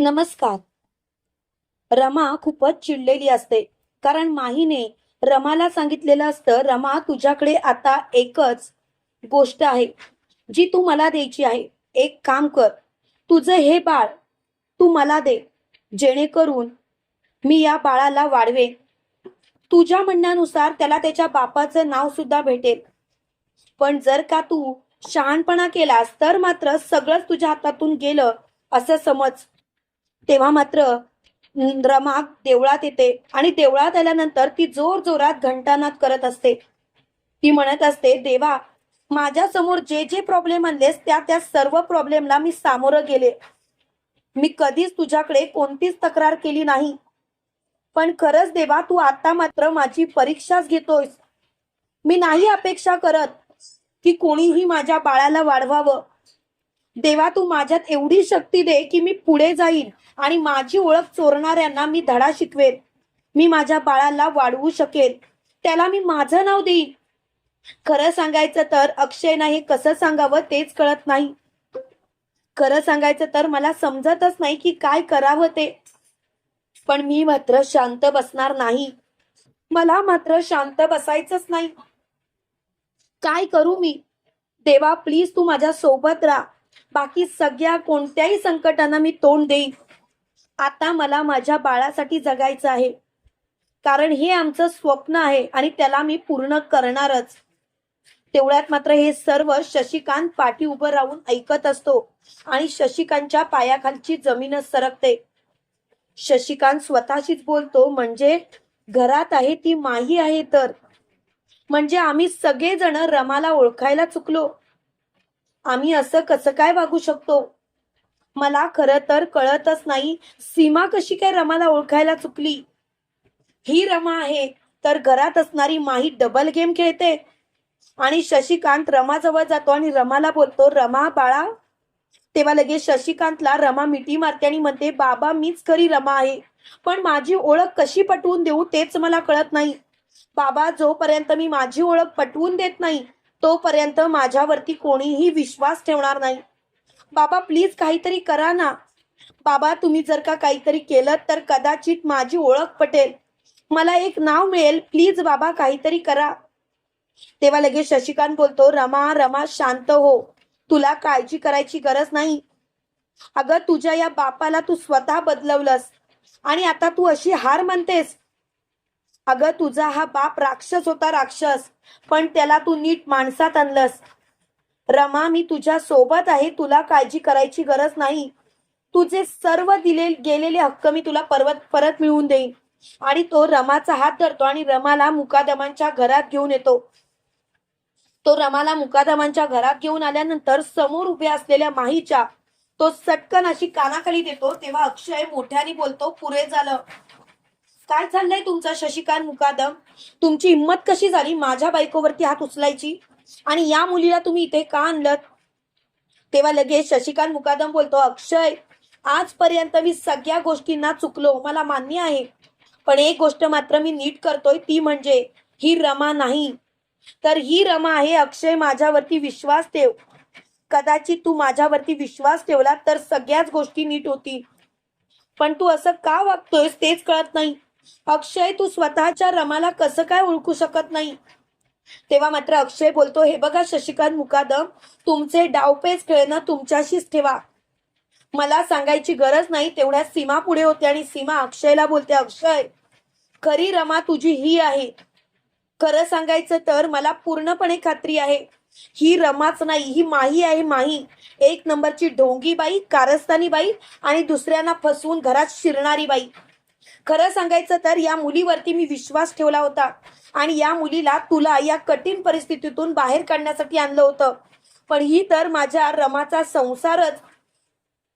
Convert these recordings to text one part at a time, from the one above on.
नमस्कार. रमा खूपच चिडलेली असते. कारण माहीने रमाला सांगितलेलं असतं रमा तुझ्याकडे आता एकच गोष्ट आहे जी तू मला द्यायची आहे. एक काम कर तुझं हे बाळ तू मला दे जेणेकरून मी या बाळाला वाढवेन. तुझ्या म्हणण्यानुसार त्याला त्याच्या बापाचं नाव सुद्धा भेटेल. पण जर का तू शहाणपणा केलास तर मात्र सगळंच तुझ्या हातातून गेलं असं समज. तेव्हा मात्र रमा देवळात येते आणि देवळात आल्यानंतर ती जोर जोरात घंटानाद करत असते. ती म्हणत असते देवा माझ्यासमोर जे जे प्रॉब्लेम आणलेस त्या त्या सर्व प्रॉब्लेमला मी सामोरं गेले. मी कधीच तुझ्याकडे कोणतीच तक्रार केली नाही. पण खरंच देवा तू आता मात्र माझी परीक्षाच घेतोयस. मी नाही अपेक्षा करत की कोणीही माझ्या बाळाला वाढवावं. देवा तू माझ्यात एवढी शक्ती दे की मी पुढे जाईन आणि माझी ओळख चोरणाऱ्यांना मी धडा शिकवेन. मी माझ्या बाळाला वाढवू शकेन. त्याला मी माझं नाव देईन. खरं सांगायचं तर अक्षयना हे कसं सांगावं तेच कळत नाही. खरं सांगायचं तर मला समजतच नाही की काय करावं ते. पण मी मात्र शांत बसणार नाही. मला मात्र शांत बसायचंच नाही. काय करू मी? देवा प्लीज तू माझ्या सोबत राहा. बाकी सगळ्या कोणत्याही संकटांना मी तोंड देईन. आता मला माझ्या बाळासाठी जगायचं आहे. कारण हे आमचं स्वप्न आहे आणि त्याला मी पूर्ण करणारच. तेवढ्यात मात्र हे सर्व शशिकांत पाठी उभं राहून ऐकत असतो आणि शशिकांतच्या पायाखालची जमीनच सरकते. शशिकांत स्वतःशीच बोलतो म्हणजे घरात आहे ती माही आहे तर. म्हणजे आम्ही सगळेजण रमाला ओळखायला चुकलो. आम्ही असं कसं काय वागू शकतो? मला खरं तर कळतच नाही. सीमा कशी काय रमाला ओळखायला चुकली? ही रमा आहे तर घरात असणारी माही डबल गेम खेळते. आणि शशिकांत रमाजवळ जातो आणि रमाला बोलतो रमा बाळा. तेव्हा लगेच शशिकांतला रमा मिठी मारते आणि म्हणते बाबा मीच खरी रमा आहे. पण माझी ओळख कशी पटवून देऊ तेच मला कळत नाही. बाबा जोपर्यंत मी माझी ओळख पटवून देत नाही तोपर्यंत माझ्यावरती कोणीही विश्वास ठेवणार नाही. बाबा प्लीज काहीतरी करा ना. बाबा तुम्ही जर का काहीतरी केलं तर कदाचित माझी ओळख पटेल. मला एक नाव मिळेल. प्लीज बाबा काहीतरी करा. तेव्हा लगेच शशिकांत बोलतो रमा रमा शांत हो. तुला काळजी करायची गरज नाही. अगं तुझ्या या बापाला तू स्वतः बदलवलंस. आणि आता तू अशी हार म्हणतेस अगं तुझा हा बाप राक्षस होता राक्षस. पण त्याला तू नीट माणसात आणलंस. रमा मी तुझ्या सोबत आहे. तुला काळजी करायची गरज नाही. तुझे सर्व दिले गेलेले हक्क मी तुला परत परत मिळवून देईन. आणि तो रमाचा हात धरतो आणि रमाला मुकादमांच्या घरात घेऊन येतो. तो रमाला मुकादमांच्या घरात घेऊन आल्यानंतर समोर उभे असलेल्या माहीच्या तो सटकन अशी कानाखाली देतो तेव्हा अक्षय मोठ्याने बोलतो पुरे झालं. काय चाललंय तुमचा शशिकांत मुकादम? तुमची हिंमत कशी झाली माझ्या बायकोवरती हात उचलायची? आणि या मुलीला तुम्ही इथे का आणलं तेव्हा लगेच शशिकांत मुकादम बोलतो अक्षय आजपर्यंत मी सगळ्या गोष्टींना चुकलो मला मान्य आहे. पण एक गोष्ट मात्र मी नीट करतोय ती म्हणजे ही रमा नाही. तर ही रमा आहे अक्षय माझ्यावरती विश्वास ठेव. कदाचित तू माझ्यावरती विश्वास ठेवला तर सगळ्याच गोष्टी नीट होती पण तू असं का वागतोयस तेच कळत नाही. अक्षय तू स्वतःच्या रमाला कसं काय ओळखू शकत नाही? तेव्हा मात्र अक्षय बोलतो हे बघा शशिकांत मुकादम तुमचे डावपेच खेळणं तुमच्याशीच ठेवा. मला सांगायची गरज नाही तेवढ्या सीमा पुढे होते आणि सीमा अक्षयला बोलते अक्षय खरी रमा तुझी ही आहे. खरं सांगायचं तर मला पूर्णपणे खात्री आहे. ही रमाच नाही ही माही आहे माही. एक नंबरची ढोंगी बाई कारस्थानी बाई आणि दुसऱ्यांना फसवून घरात शिरणारी बाई. खरं सांगायचं तर या मुलीवरती मी विश्वास ठेवला होता. आणि या मुलीला तुला या कठीण परिस्थितीतून बाहेर काढण्यासाठी आणलं होतं. पण ही तर माझ्या रमाचा संसारच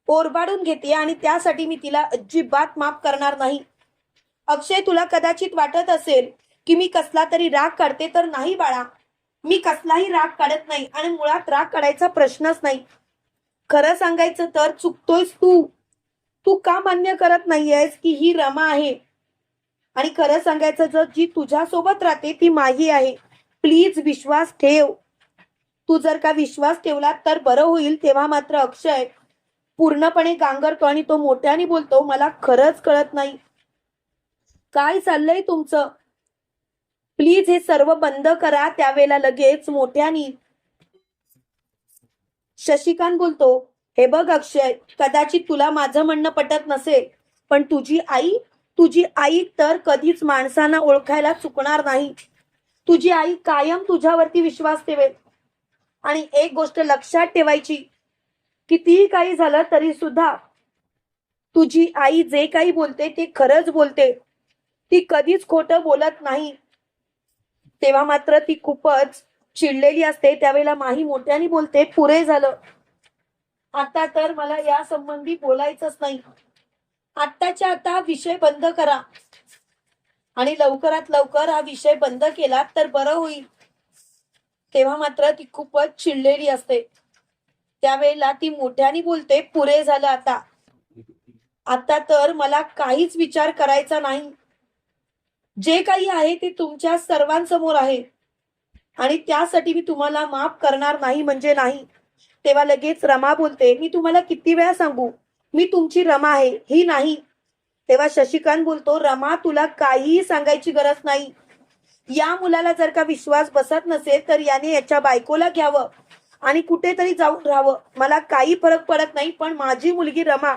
ओरबाडून घेते आणि त्यासाठी मी तिला अजिबात माफ करणार नाही. अक्षय तुला कदाचित वाटत असेल की मी कसला तरी राग काढते तर नाही बाळा. मी कसलाही राग काढत नाही आणि मुळात राग काढायचा प्रश्नच नाही. खरं सांगायचं तर चुकतोयस तू. तू का मान्य करत नाहीयेस की ही रमा आहे? आणि खरं सांगायचं जर जी तुझ्या सोबत राहते ती माही आहे. प्लीज विश्वास ठेव. तू जर का विश्वास ठेवला तर बरं होईल तेव्हा मात्र अक्षय पूर्णपणे गांगरतो आणि तो मोठ्याने बोलतो मला खरंच कळत नाही. काय चाललंय तुमचं? प्लीज हे सर्व बंद करा त्यावेळेला लगेच मोठ्याने. शशिकांत बोलतो हे बघ अक्षय कदाचित तुला माझं म्हणणं पटत नसेल पण तुझी आई तुझी आई तर कधीच माणसांना ओळखायला चुकणार नाही. तुझी आई कायम तुझ्यावरती विश्वास ठेवेल. आणि एक गोष्ट लक्षात ठेवायची कितीही काही झालं तरी सुद्धा तुझी आई जे काही बोलते ते खरंच बोलते. ती कधीच खोटं बोलत नाही. तेव्हा मात्र ती खूपच चिडलेली असते. त्यावेळेला माही मोठ्याने बोलते पुरे झालं. आता तर मला या संबंधी बोलायचंच नाही. आत्ताच्या आता विषय बंद करा. आणि लवकरात लवकर हा विषय बंद केला तर बरं होईल. तेव्हा मात्र ती खूपच चिडलेली असते. त्यावेळेला ती मोठ्याने बोलते पुरे झालं आता. आता तर मला काहीच विचार करायचा नाही. जे काही आहे ते तुमच्या सर्वांसमोर आहे. आणि त्यासाठी मी तुम्हाला माफ करणार नाही म्हणजे नाही. तेव्हा लगेच रमा बोलते मी तुम्हाला किती वेळा सांगू? मी तुमची रमा आहे ही नाही. तेव्हा शशिकांत बोलतो रमा तुला काहीही सांगायची गरज नाही. या मुलाला जर का विश्वास बसत नसेल तर याने याच्या बायकोला घ्यावं आणि कुठेतरी जाऊन राहावं. मला काही फरक पडत नाही पण माझी मुलगी रमा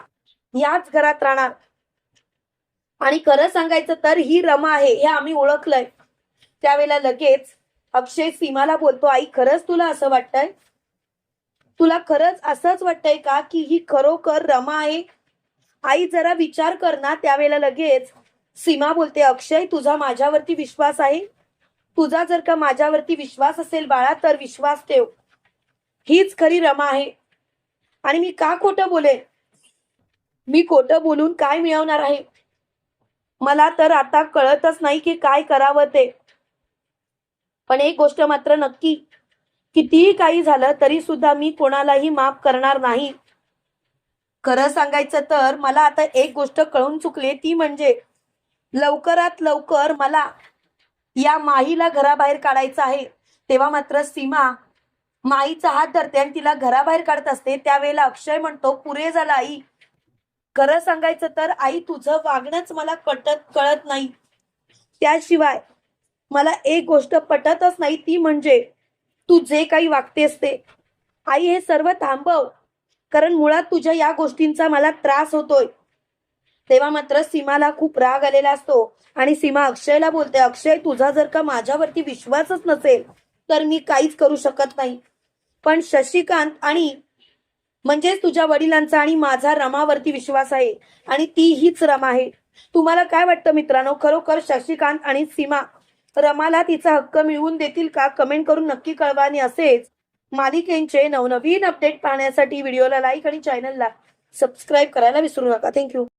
याच घरात राहणार. आणि खरं सांगायचं तर ही रमा आहे हे आम्ही ओळखलंय. त्यावेळेला लगेच अक्षय सीमाला बोलतो आई खरंच तुला असं वाटतंय? तुला खरंच असंच वाटतंय का की ही खरोखर रमा आहे? आई जरा विचार कर ना त्यावेळेला लगेच. सीमा बोलते अक्षय तुझा माझ्यावरती विश्वास आहे. तुझा जर का माझ्यावरती विश्वास असेल बाळा तर विश्वास ठेव. हीच खरी रमा आहे. आणि मी का खोटं बोले मी खोटं बोलून काय मिळवणार आहे? मला तर आता कळतच नाही की काय करावं ते. पण एक गोष्ट मात्र नक्की कितीही काही झालं तरी सुद्धा मी कोणालाही माफ करणार नाही. खरं सांगायचं तर मला आता एक गोष्ट कळून चुकली. ती म्हणजे लवकरात लवकर मला या माहीला घराबाहेर काढायचं आहे. तेव्हा मात्र सीमा माईचा हात धरते आणि तिला घराबाहेर काढत असते. त्यावेळेला अक्षय म्हणतो पुरे झाला आई. खरं सांगायचं तर आई तुझं वागणंच मला कटत कळत नाही. त्याशिवाय मला एक गोष्ट पटतच नाही. ती म्हणजे तू जे काही वागतेस ते आई हे सर्व थांबव. कारण मुळात तुझ्या या गोष्टींचा मला त्रास होतोय. तेव्हा मात्र सीमाला खूप राग आलेला असतो. आणि सीमा अक्षयला बोलते अक्षय तुझा जर का माझ्यावरती विश्वासच नसेल तर मी काहीच करू शकत नाही. पण शशिकांत आणि म्हणजेच तुझ्या वडिलांचा आणि माझा रमावरती विश्वास आहे. आणि ती हीच रमा आहे. तुम्हाला काय वाटतं मित्रांनो? खरोखर शशिकांत आणि सीमा रमाला तिचा हक्क मिळवून देतील का कमेंट करून नक्की कळवा. आणि असेच मालिकेंचे नवनवीन अपडेट पाहण्यासाठी व्हिडिओला लाईक आणि चॅनलला सबस्क्राईब करायला विसरू नका. थँक्यू